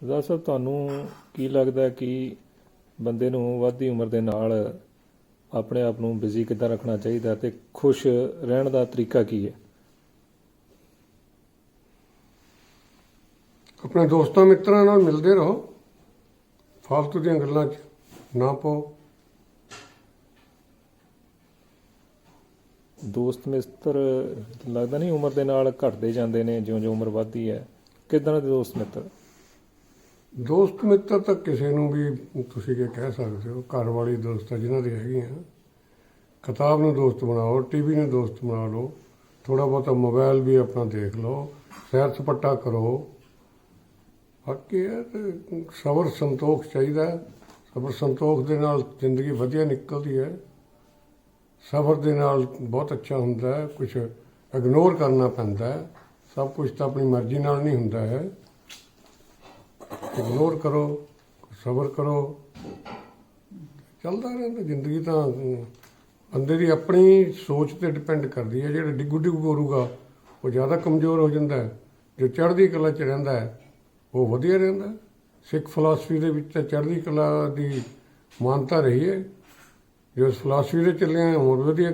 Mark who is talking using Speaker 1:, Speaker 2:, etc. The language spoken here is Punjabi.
Speaker 1: ਸਰਦਾਰ ਸਾਹਿਬ ਤੁਹਾਨੂੰ ਕੀ ਲੱਗਦਾ ਕਿ ਬੰਦੇ ਨੂੰ ਵੱਧਦੀ ਉਮਰ ਦੇ ਨਾਲ ਆਪਣੇ ਆਪ ਨੂੰ ਬਿਜ਼ੀ ਕਿੱਦਾਂ ਰੱਖਣਾ ਚਾਹੀਦਾ ਤੇ ਖੁਸ਼ ਰਹਿਣ ਦਾ ਤਰੀਕਾ ਕੀ ਹੈ?
Speaker 2: ਆਪਣੇ ਦੋਸਤਾਂ ਮਿੱਤਰਾਂ ਨਾਲ ਮਿਲਦੇ ਰਹੋ। ਫਾਲਤੂ ਦੀਆਂ ਗੱਲਾਂ 'ਚ ਨਾ ਪਾਓ।
Speaker 1: ਦੋਸਤ ਮਿੱਤਰ ਲੱਗਦਾ ਨਹੀਂ ਉਮਰ ਦੇ ਨਾਲ ਘਟਦੇ ਜਾਂਦੇ ਨੇ ਜਿਉਂ-ਜਿਉਂ ਉਮਰ ਵੱਧਦੀ ਹੈ? ਕਿੱਦਾਂ ਦੇ ਦੋਸਤ ਮਿੱਤਰ?
Speaker 2: ਦੋਸਤ ਮਿੱਤਰ ਤਾਂ ਕਿਸੇ ਨੂੰ ਵੀ ਤੁਸੀਂ ਕੀ ਕਹਿ ਸਕਦੇ ਹੋ, ਘਰ ਵਾਲੀ ਦੋਸਤਾਂ ਜਿਨ੍ਹਾਂ ਦੀ ਹੈਗੀਆਂ, ਕਿਤਾਬ ਨੂੰ ਦੋਸਤ ਬਣਾਓ, ਟੀਵੀ ਨੂੰ ਦੋਸਤ ਬਣਾ ਲਓ ਥੋੜਾ ਬਹੁਤਾ ਮੋਬਾਈਲ ਵੀ ਆਪਣਾ ਦੇਖ ਲਓ, ਸੈਰ ਸਪਾਟਾ ਕਰੋ। ਬਾਕੀ ਇਹ ਤੇ ਸਬਰ ਸੰਤੋਖ ਚਾਹੀਦਾ ਸਬਰ ਸੰਤੋਖ ਦੇ ਨਾਲ ਜ਼ਿੰਦਗੀ ਵਧੀਆ ਨਿਕਲਦੀ ਹੈ। ਸਬਰ ਦੇ ਨਾਲ ਬਹੁਤ ਅੱਛਾ ਹੁੰਦਾ ਹੈ। ਕੁਝ ਇਗਨੋਰ ਕਰਨਾ ਪੈਂਦਾ ਹੈ। ਸਭ ਕੁਝ ਤਾਂ ਆਪਣੀ ਮਰਜ਼ੀ ਨਾਲ ਨਹੀਂ ਹੁੰਦਾ ਹੈ। ਇਗਨੋਰ ਕਰੋ, ਸਬਰ ਕਰੋ। ਚੱਲਦਾ ਰਹਿੰਦਾ, ਜ਼ਿੰਦਗੀ ਤਾਂ ਬੰਦੇ ਦੀ ਆਪਣੀ ਸੋਚ ਤੇ ਡਿਪੈਂਡ ਕਰਦੀ ਹੈ। ਜਿਹੜਾ ਡਿੱਗੂ ਡਿੱਗੂ ਕਰੂਗਾ, ਉਹ ਜ਼ਿਆਦਾ ਕਮਜ਼ੋਰ ਹੋ ਜਾਂਦਾ ਹੈ। ਜੋ ਚੜ੍ਹਦੀ ਕਲਾ 'ਚ ਰਹਿੰਦਾ ਹੈ, ਉਹ ਵਧੀਆ ਰਹਿੰਦਾ ਸਿੱਖ ਫਿਲਾਸਫੀ ਦੇ ਵਿੱਚ ਤਾਂ ਚੜ੍ਹਦੀ ਕਲਾ ਦੀ ਮਾਨਤਾ ਰਹੀ ਹੈ। ਜੋ ਇਸ ਫਿਲਾਸਫੀ ਦੇ ਚੱਲੇ ਆ ਹੋਰ ਵਧੀਆ